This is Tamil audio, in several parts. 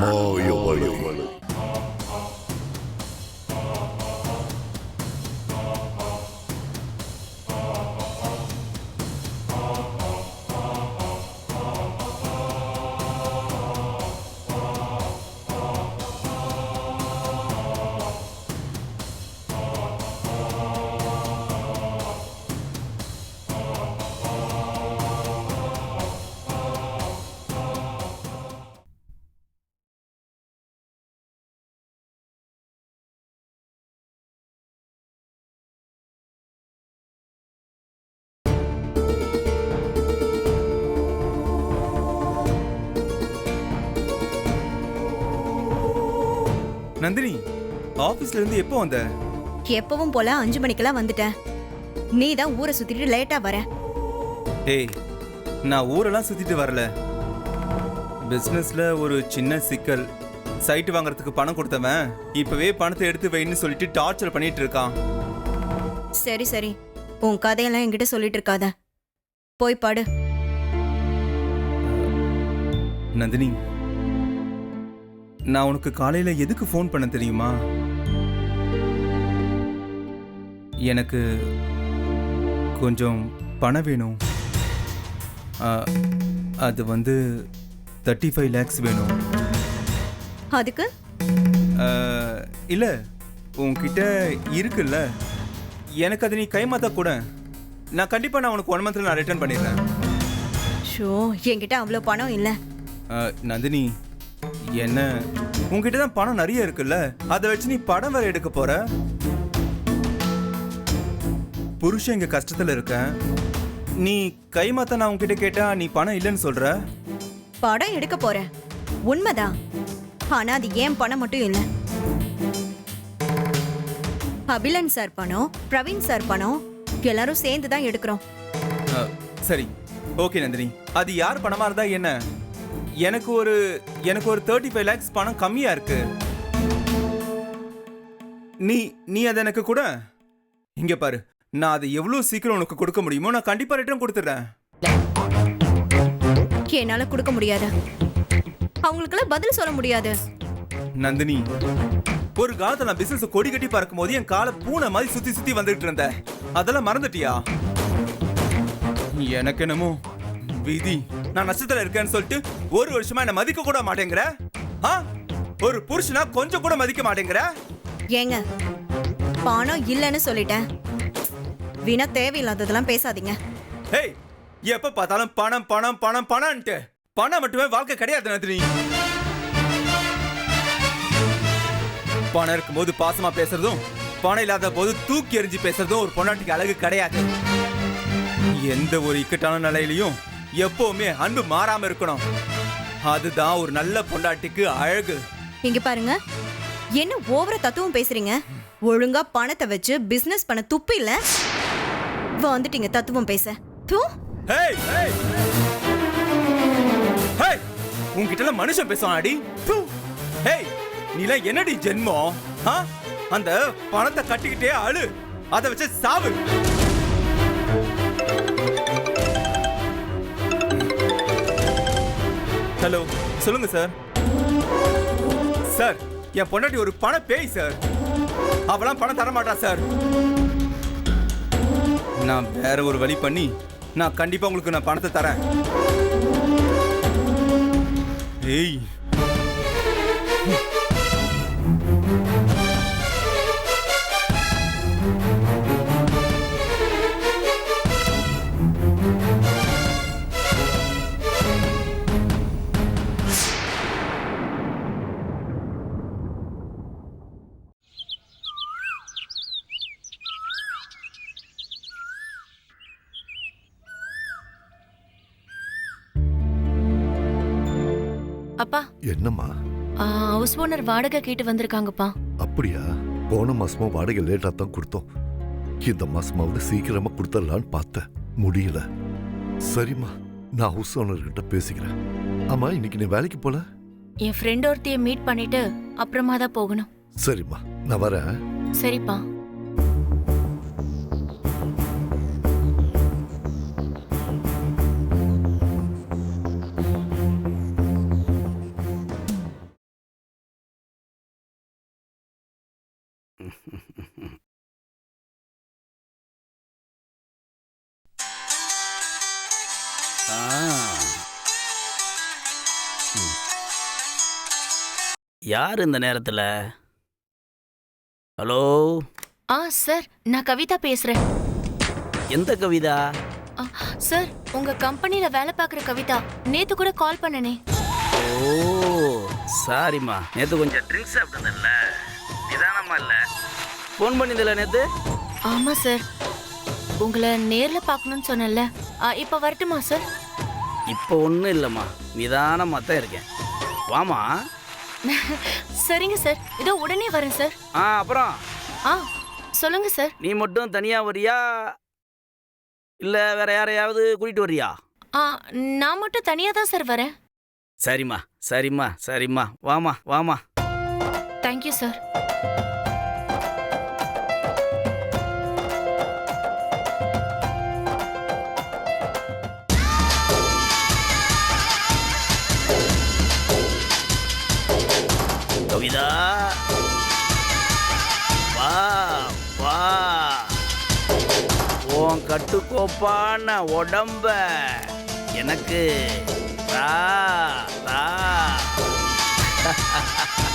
Muy humano. நந்தினி ஆபீஸ்ல இருந்து எப்போ வந்த? எப்பவும் போல அஞ்சு மணிக்கெல்லாம் வந்துட்டேன். நீ தான் ஊரை சுத்திட்டு லேட்டா வர. ஏய் நான் ஊரெல்லாம் சுத்திட்டு வரல. பிசினஸ்ல ஒரு சின்ன சிக்கல். சைட் வாங்குறதுக்கு பணம் கொடுத்தவன் இப்பவே பணத்தை எடுத்து வைன்னு சொல்லிட்டு டார்ச்சர் பண்ணிட்டு இருக்கான். சரி சரி. உன் கதையெல்லாம் என்கிட்ட சொல்லிட்டு இருக்காத. போய் பாடு. நந்தினி நான் உனக்கு காலையில எதுக்கு ஃபோன் பண்ண தெரியுமா? எனக்கு கொஞ்சம் பணம் வேணும். அது வந்து தேர்ட்டி ஃபைவ் லேக்ஸ் வேணும். அதுக்கு? இல்ல உன்கிட்ட இருக்குல்ல. எனக்கு அது நீ கைமாத்தா கூட. நான் கண்டிப்பா நான் உனக்கு ஒன் மந்த்ல நான் ரிட்டர்ன் பண்ணிடுறேன். ஷோ என்கிட்ட அவ்வளோ பணம் இல்ல. நந்தினி என்ன? உன்கிட்ட தான் பணம் நிறைய இருக்குல்ல? அதை வச்சு நீ படம் வேற எடுக்க போற? புருஷன் இங்க கஷ்டத்துல இருக்கேன். நீ கைமாத்த நான் உன்கிட்ட கேட்டா நீ பணம் இல்லைன்னு சொல்ற? படம் எடுக்க போறேன் உண்மைதான். ஆனா அது ஏன் பணம் மட்டும் இல்ல? அபிலன் சார் பணம் பிரவீன் சார் பணம் எல்லாரும் சேர்ந்து தான் எடுக்கிறோம் சரி. ஓகே நந்தினி. அது யார் பணமா இருந்தா என்ன? எனக்கு ஒரு எனக்கு ஒரு தேர்ட்டி ஃபைவ் லேக்ஸ் பணம் கம்மியா இருக்கு. நீ நீ அதை எனக்கு கூட. இங்க பாரு நான் அதை எவ்வளவு சீக்கிரம் உனக்கு கொடுக்க முடியுமோ நான் கண்டிப்பா ரிட்டர்ன் கொடுத்துட்றேன். என்னால கொடுக்க முடியாது. அவங்களுக்கெல்லாம் பதில் சொல்ல முடியாது. நந்தினி ஒரு காலத்துல நான் பிசினஸ் கொடி கட்டி பார்க்கும் போது என் காலை பூனை மாதிரி சுத்தி சுத்தி வந்துட்டு இருந்தேன். அதெல்லாம் மறந்துட்டியா? எனக்கு என்னமோ விதி. நான் நஷ்டத்துல இருக்கேன்னு சொல்லிட்டு ஒரு வருஷமா என்ன மதிக்க கூட மாட்டேங்கிற? ஆ? ஒரு புருஷனா கொஞ்சம் கூட மதிக்க மாட்டேங்கிற? ஏங்க பணம் இல்லைன்னு சொல்லிட்டேன். வீணா தேவையில்லாததெல்லாம் பேசாதீங்க. ஹேய் எப்ப பார்த்தாலும் பணம் பணம் பணம் பணம்ன்ட்டு. பணம் மட்டுமே வாழ்க்கை கிடையாது நந்தினி. பணம் இருக்கும்போது பாசமா பேசுறதும் பணம் இல்லாத போது தூக்கி எறிஞ்சு பேசுறதும் ஒரு பொண்டாட்டிக்கு அழகு கிடையாது. எந்த ஒரு இக்கட்டான நிலையிலையும் எப்பவுமே அன்பு மாறாம இருக்கணும். அதுதான் ஒரு நல்ல பொண்டாட்டிக்கு அழகு. இங்க பாருங்க. என்ன ஓவர தத்துவம் பேசுறீங்க? ஒழுங்கா பணத்தை வச்சு பிசினஸ் பண்ண துப்பு இல்ல? வந்துட்டீங்க தத்துவம் பேச. தூ. உன்கிட்ட மனுஷன் பேசுவானாடி தூ. ஹேய் நீலாம் என்னடி ஜென்மம்? அந்த பணத்தை கட்டிக்கிட்டே அழு. அதை வச்சு சாவு. ஹலோ சொல்லுங்க சார் சார் என் பொண்டாட்டி ஒரு பண பேய் சார் அவளாம் பணம் தர மாட்டா சார் நான் வேற ஒரு வழி பண்ணி நான் கண்டிப்பா உங்களுக்கு நான் பணத்தை தரேன். ஏய் என்னம்மா? ஹவுஸ் ஓனர் வாடகை கேட்டு வந்திருக்காங்கப்பா. அப்படியா? போன மாசமா வாடகை லேட்டா தான் கொடுத்தோம். இந்த மாசமாவது சீக்கிரமா கொடுத்துடலான்னு பார்த்தேன். முடியல. சரிம்மா நான் ஹவுஸ் ஓனர் கிட்ட பேசிக்கிறேன். ஆமா இன்னைக்கு நீ வேலைக்கு போல? என் ஃப்ரெண்ட் ஒருத்தைய மீட் பண்ணிட்டு அப்புறமா தான் போகணும். சரிம்மா நான் வரேன். சரிப்பா. யார் இந்த நேரத்தில்? ஹலோ? ஆ சார் நான் கவிதா பேசுறேன். எந்த கவிதா? ஆ, சார் உங்க கம்பெனில வேலை பார்க்குற கவிதா. நேத்து கூட கால் பண்ணனே. ஓ சாரிம்மா. நேற்று கொஞ்சம் ட்ரிங்க்ஸ் சாப்பிட்டதில்ல நிதானமா இல்லை. ஃபோன் பண்ணியதில்ல நேற்று ஆமா சார். உங்களை நேர்ல பார்க்கணும்னு சொன்னேன்ல. ஆ, இப்ப வரட்டுமா சார்? இப்போ ஒன்றும் இல்லைம்மா. நிதானமாக தான் இருக்கேன். வாமா சரிங்க சார். இதோ உடனே வரேன் சார். ஆ அப்புறம்? ஆ சொல்லுங்க சார். நீ மட்டும் தனியாக வரியா? இல்லை வேற யாரையாவது கூட்டிகிட்டு வரியா? ஆ நான் மட்டும் தனியா தான் சார் வரேன். சரிம்மா சரிம்மா சரிம்மா. வாமா வாமா தேங்க்யூ சார் உன் கட்டுக்கோப்பான உடம்ப. எனக்கு தா தா.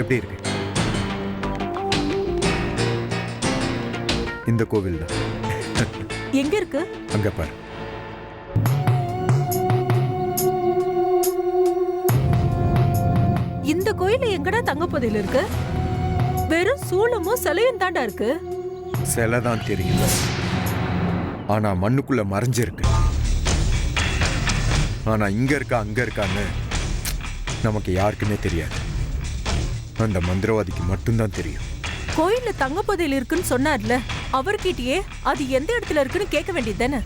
எப்படி இருக்கு? இந்த கோவில் தான். எங்க இருக்கு? அங்க பாரு. இந்த கோயில்ல எங்கடா தங்க புதையல் இருக்கு? வெறும் சூளமும் சிலையும் தாண்டா இருக்கு. சிலை தான் தெரியல ஆனா மண்ணுக்குள்ள மறைஞ்சிருக்கு. ஆனா இங்க இருக்கா அங்க இருக்கான்னு நமக்கு யாருக்குமே தெரியாது. அந்த மந்திரவாதிக்கு மட்டும்தான் தெரியும். கோயில்ல தங்க புதையல் இருக்குன்னு சொன்னார்ல அவர்கிட்டயே அது எந்த இடத்துல இருக்குன்னு கேட்க வேண்டியது தானே?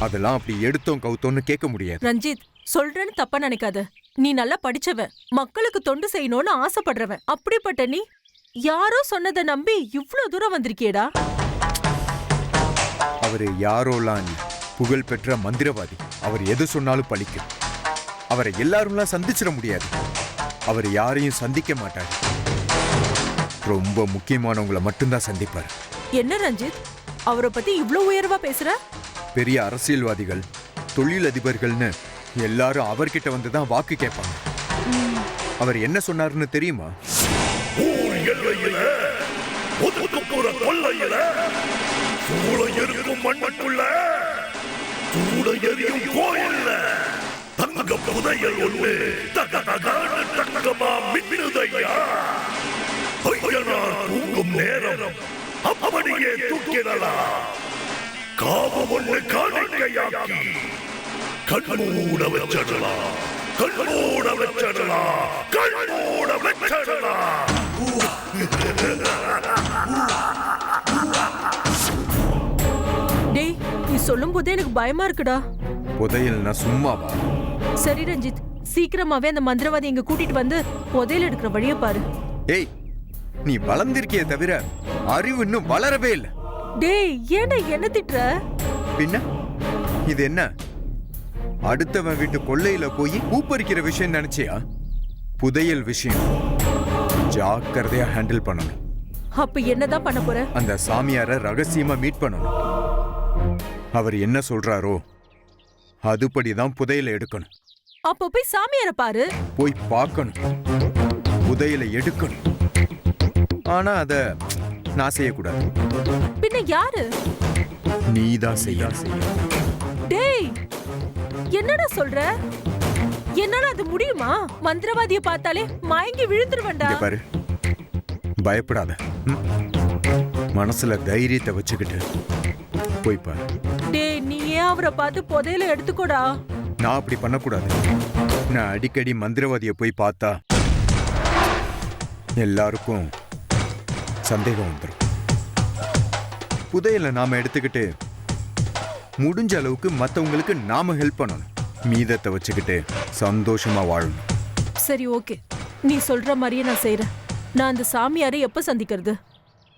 அதெல்லாம் அப்படி எடுத்தோம் கவுத்தோன்னு கேட்க முடியாது. ரஞ்சித் சொல்றேன்னு தப்பா நினைக்காத. நீ நல்லா படிச்சவன் மக்களுக்கு தொண்டு செய்யணும்னு ஆசைப்படுறவன். அப்படிப்பட்ட நீ யாரோ சொன்னதை நம்பி இவ்ளோ தூரம் வந்திருக்கியேடா? அவரு யாரோலாம் இல்ல. புகழ் பெற்ற மந்திரவாதி. அவர் எது சொன்னாலும் பலிக்கும் அவரை எல்லாரும்லாம் சந்திச்சிட முடியாது. அவர் யாரையும் சந்திக்க மாட்டார். ரொம்ப முக்கியமானவங்களை மட்டும்தான் சந்திப்பார். என்ன ரஞ்சித்? அவரை பத்தி இவ்ளோ உயர்வா பேசுற? பெரிய அரசியல்வாதிகள் தொழிலதிபர்கள்னு எல்லாரும் அவர்கிட்ட வந்து தான் வாக்கு கேட்பாங்க. அவர் என்ன சொன்னாருன்னு தெரியுமா? தங்க புதையல் ஒண்ணு தக தகான தங்கமா மின்னுதையா? ஐயனார் தூங்கும் நேரம் அப்படியே தூக்கிடலாம். காவம் ஒண்ணு காணிக்கையாக்கி கண்மூட வச்சிடலாம். கண்மூட வச்சிடலாம். கண்மூட வச்சிடலாம். டேய் நீ சொல்லும் போதே எனக்கு பயமா இருக்குடா. புதையல்னா சும்மாவா? சரி ரஞ்சித் சீக்கிரமாவே அந்த மந்திரவாதி இங்க கூட்டிட்டு வந்து புதையல் எடுக்கிற வழிய பாரு. ஏய் நீ வளர்ந்திருக்கியே தவிர அறிவு இன்னும் வளரவே இல்லை. டேய் ஏன்டா என்ன திட்டுற? பின்ன? இது என்ன? அடுத்தவன் வீட்டு கொள்ளையில போய் பூப்பறிக்கிற விஷயம் நினைச்சியா? புதையல் விஷயம். ஜாக்கிரதையா ஹேண்டில் பண்ணணும். அப்ப என்னதான் பண்ண போற? அந்த சாமியாரை ரகசியமா மீட் பண்ணணும். அவர் என்ன சொல்றாரோ அதுபடி தான் புதையலை எடுக்கணும். அப்ப போய் சாமியார பாரு. போய் பார்க்கணும். புதையலை எடுக்கணும். ஆனா அத நான் செய்யக்கூடாது. பின்ன யாரு? நீதான் செய்ய டேய் என்னடா சொல்ற? என்னால அது முடியுமா? மந்திரவாதிய பார்த்தாலே மயங்கி விழுந்துருவேன்டா. இங்க பாரு. பயப்படாத. ம்? மனசுல தைரியத்தை வச்சுக்கிட்டு போய் பாரு. டேய் நீ ஏன் அவரை பார்த்து புதையல எடுத்துக்கோடா? நான் அப்படி பண்ணக்கூடாது. நான் அடிக்கடி மந்திரவாதியை போய் பார்த்தா எல்லாருக்கும் சந்தேகம் வந்துடும் புதையலை நாம எடுத்துக்கிட்டு முடிஞ்ச அளவுக்கு மற்றவங்களுக்கு நாம ஹெல்ப் பண்ணணும். மீதத்தை வச்சுக்கிட்டு சந்தோஷமா வாழணும். சரி ஓகே. நீ சொல்ற மாதிரியே நான் செய்றேன். நான் அந்த சாமியாரை எப்ப சந்திக்கிறது?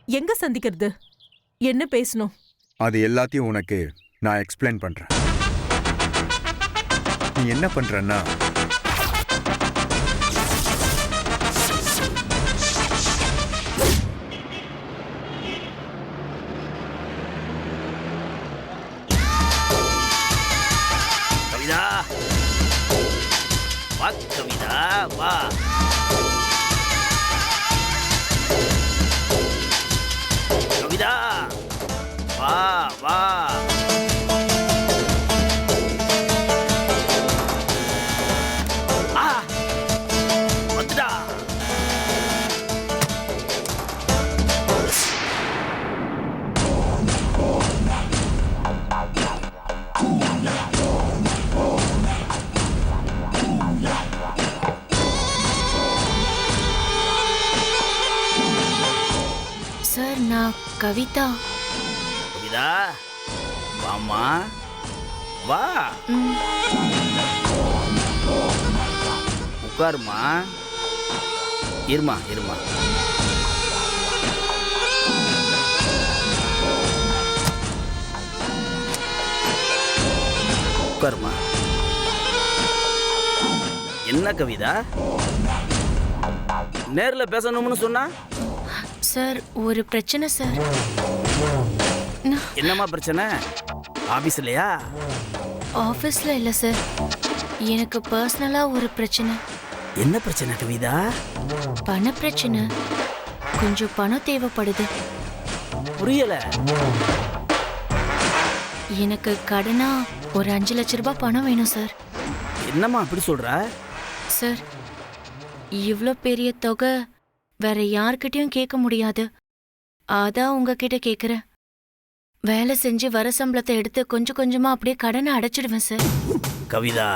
எங்க சந்திக்கிறது? என்ன பேசணும்? அது எல்லாத்தையும் உனக்கு நான் எக்ஸ்பிளைன் பண்றேன். நீ என்ன பண்றன்னா கவிதா கவிதா கவிதா வாம்மா வா உட்காருமா இருமா இருமா உட்காருமா என்ன கவிதா நேர்ல பேசணும்னு சொன்னா சார் ஒரு பிரச்சனை சார். என்னம்மா பிரச்சனை? ஆபீஸ்லயா ஆஃபீஸில் இல்லை சார். எனக்கு பர்சனலாக ஒரு பிரச்சனை. என்ன பிரச்சனை கவிதா? பண பிரச்சனை. கொஞ்சம் பணம் தேவைப்படுது. புரியல. எனக்கு கடனா ஒரு அஞ்சு லட்ச ரூபாய் பணம் வேணும் சார். என்னம்மா அப்படி சொல்ற? சார் இவ்வளோ பெரிய தொகை வேற யார்கிட்டயும் கேட்க முடியாது. அதான் உங்ககிட்ட கேட்குறேன் வேலை செஞ்சு வர சம்பளத்தை எடுத்து கொஞ்சம் கொஞ்சமா அப்படியே கடனை அடைச்சிடுவேன் சார் கவிதா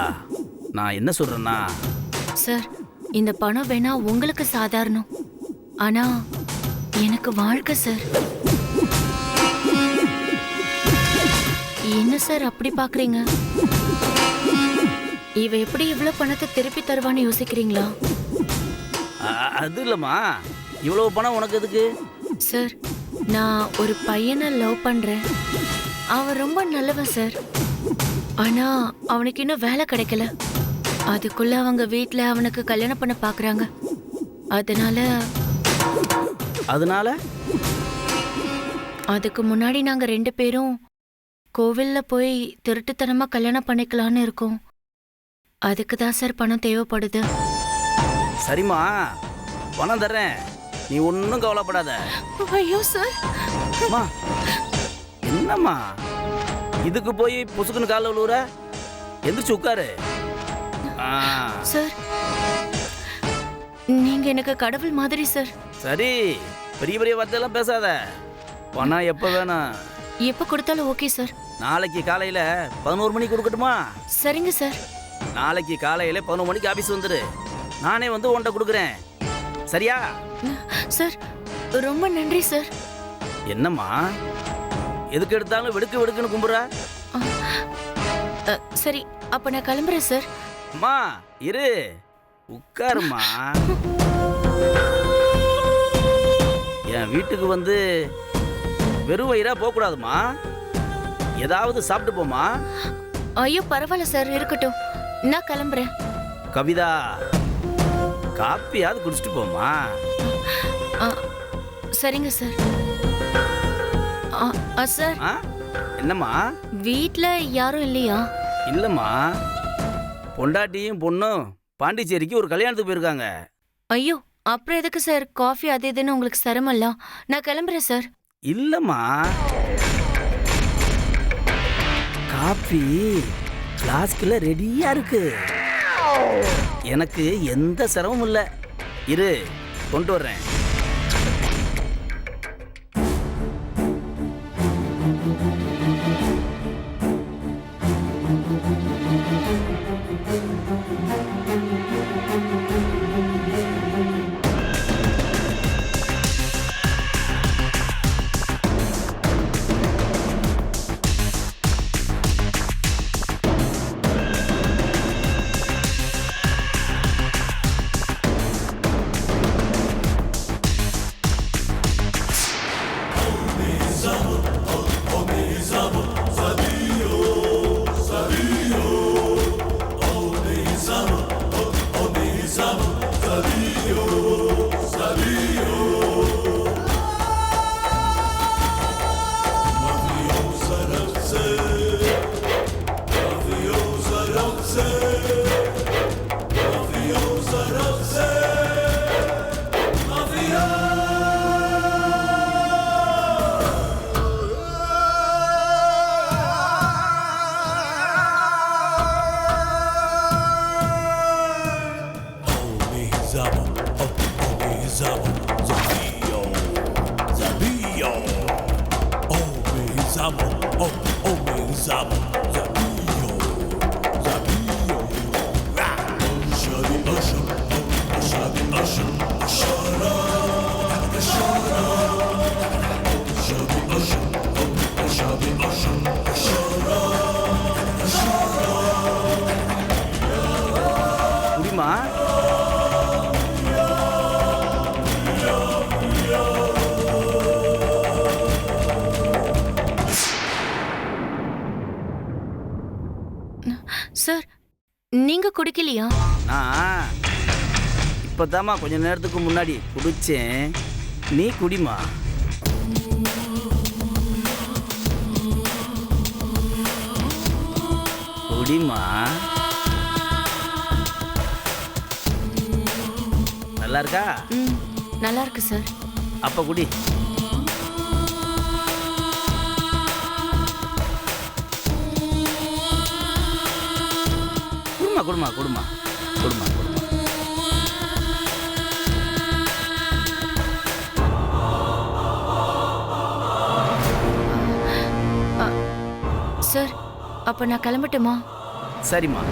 நான் என்ன சொல்றேன்னா? சார் இந்த பணம் வேணா உங்களுக்கு சாதாரணம். ஆனா எனக்கு வாழ்க்கை சார் என்ன சார் அப்படி பாக்குறீங்க? இவ எப்படி இவ்வளவு பணத்தை திருப்பி தருவான்னு யோசிக்கிறீங்களா? அது இல்லம்மா. இவ்வளவு பணம் உனக்கு எதுக்கு? சார் நான் ஒரு பையனை லவ் பண்றேன். அவன் ரொம்ப நல்லவன் சார். ஆனா அவனுக்கு இன்னும் வேலை கிடைக்கல. அதுக்குள்ள அவங்க வீட்ல அவனுக்கு கல்யாணம் பண்ண பாக்குறாங்க. அதனால அதனால? அதுக்கு முன்னாடி நாங்க ரெண்டு பேரும் கோவில்ல போய் திருட்டுத்தனமா கல்யாணம் பண்ணிக்கலாம்னு இருக்கோம். அதுக்கு தான் சார் பணம் தேவைப்படுது. சரிம்மா. பணம் தர்றேன். நீ ஒன்றும் கவலைப்படாத. ஐயோ சார். அம்மா என்னம்மா? இதுக்கு போய் புசுக்குன்னு காலில் விழுவுற? எந்திரிச்சு உட்காரு. ஆ. சார் நீங்க எனக்கு கடவுள் மாதிரி சார். சரி பெரிய பெரிய வார்த்தையெல்லாம் பேசாத. பணம் எப்போ வேணும்? எப்ப கொடுத்தாலும் ஓகே சார். நாளைக்கு காலையில் பதினோரு மணிக்கு கொடுக்கட்டுமா? சரிங்க சார். நாளைக்கு காலையில் பதினோரு மணிக்கு ஆஃபீஸ் வந்துரு. நானே வந்து உன்கிட்ட கொடுக்குறேன். சரியா? சார் ரொம்ப நன்றி சார். என்னம்மா? எதுக்கு எடுத்தாலும் வெடுக்கு வெடுக்குன்னு கும்புற? சரி அப்ப நான் கிளம்புறேன் சார். அம்மா இரு. உட்காருமா என் வீட்டுக்கு வந்து வெறும் வயிறா போகக்கூடாதுமா ஏதாவது சாப்பிட்டு போமா ஐயோ பரவாயில்ல சார் இருக்கட்டும். நான் கிளம்புறேன். கவிதா. காப்பியாவது குடிச்சிட்டு போமா. சரிங்க சார். ஆ, ஆ, சார். என்னம்மா? வீட்ல யாரும் இல்லையா? இல்லைம்மா. பொண்டாட்டியும் பொண்ணும் பாண்டிச்சேரிக்கு ஒரு கல்யாணத்துக்கு போயிருக்காங்க. ஐயோ அப்புறம் எதுக்கு சார்? காஃபி அது இதுன்னு உங்களுக்கு சிரமம்ல? நான் கிளம்புறேன் சார். இல்லம்மா. காப்பி ஃப்ளாஸ்கில் ரெடியா இருக்கு. எனக்கு எந்த சிரமமும் இல்லை. இரு கொண்டு வர்றேன். இப்போதாம்மா கொஞ்ச நேரத்துக்கு முன்னாடி குடிச்சேன். நீ குடிமா குடிமா நல்லா இருக்கா ம் நல்லா இருக்கு சார். அப்ப குடி. குடுமா குடுமா குடுமா குடுமா சார் அப்ப நான் கிளம்பட்டுமா? சரிம்மா.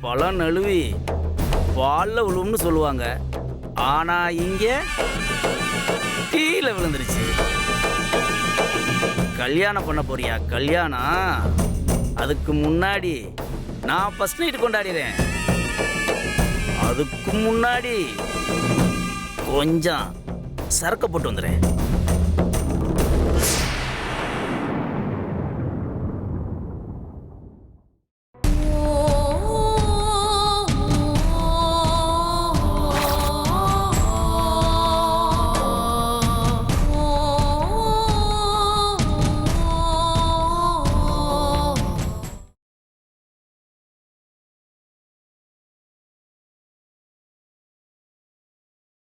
பழம் நழுவி பால்ல விழுவும்னு சொல்லுவாங்க. ஆனா இங்க கீழே விழுந்துருச்சு. கல்யாணம் பண்ண போறியா? கல்யாணம் அதுக்கு முன்னாடி நான் ஃபர்ஸ்ட் நைட் கொண்டாடிறேன் அதுக்கு முன்னாடி கொஞ்சம் சரக்கு போட்டு வந்துடுறேன்.